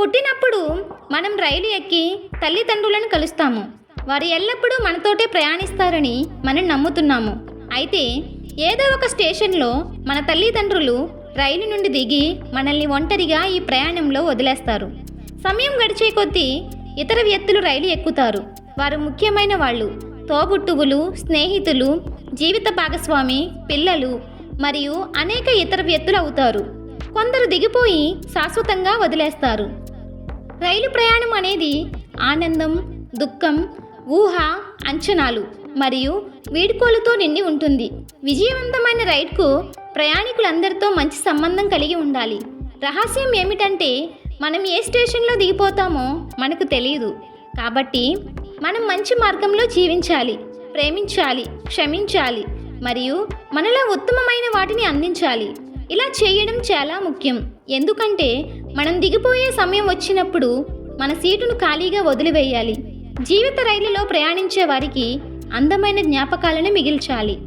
పుట్టినప్పుడు మనం రైలు ఎక్కి తల్లిదండ్రులను కలుస్తాము. వారు ఎల్లప్పుడూ మనతోటే ప్రయాణిస్తారని మనం నమ్ముతున్నాము. అయితే ఏదో ఒక స్టేషన్లో మన తల్లిదండ్రులు రైలు నుండి దిగి మనల్ని ఒంటరిగా ఈ ప్రయాణంలో వదిలేస్తారు. సమయం గడిచే కొద్దీ ఇతర వ్యక్తులు రైలు ఎక్కుతారు. వారు ముఖ్యమైన వాళ్ళు. తోబుట్టువులు స్నేహితులు జీవిత భాగస్వామి పిల్లలు మరియు అనేక ఇతర వ్యక్తులు అవుతారు. కొందరు దిగిపోయి శాశ్వతంగా వదిలేస్తారు. రైలు ప్రయాణం అనేది ఆనందం దుఃఖం ఊహ అంచనాలు మరియు వీడ్కోలతో నిండి ఉంటుంది. విజయవంతమైన రైడ్కు ప్రయాణికులందరితో మంచి సంబంధం కలిగి ఉండాలి. రహస్యం ఏమిటంటే మనం ఏ స్టేషన్లో దిగిపోతామో మనకు తెలియదు కాబట్టి మనం మంచి మార్గంలో జీవించాలి ప్రేమించాలి క్షమించాలి మరియు మనలో ఉత్తమమైన వాటిని అందించాలి. ఇలా చేయడం చాలా ముఖ్యం. ఎందుకంటే మనం దిగిపోయే సమయం వచ్చినప్పుడు మన సీటును ఖాళీగా వదిలివేయాలి. జీవిత రైలులో ప్రయాణించే వారికి అందమైన జ్ఞాపకాలను మిగిల్చాలి.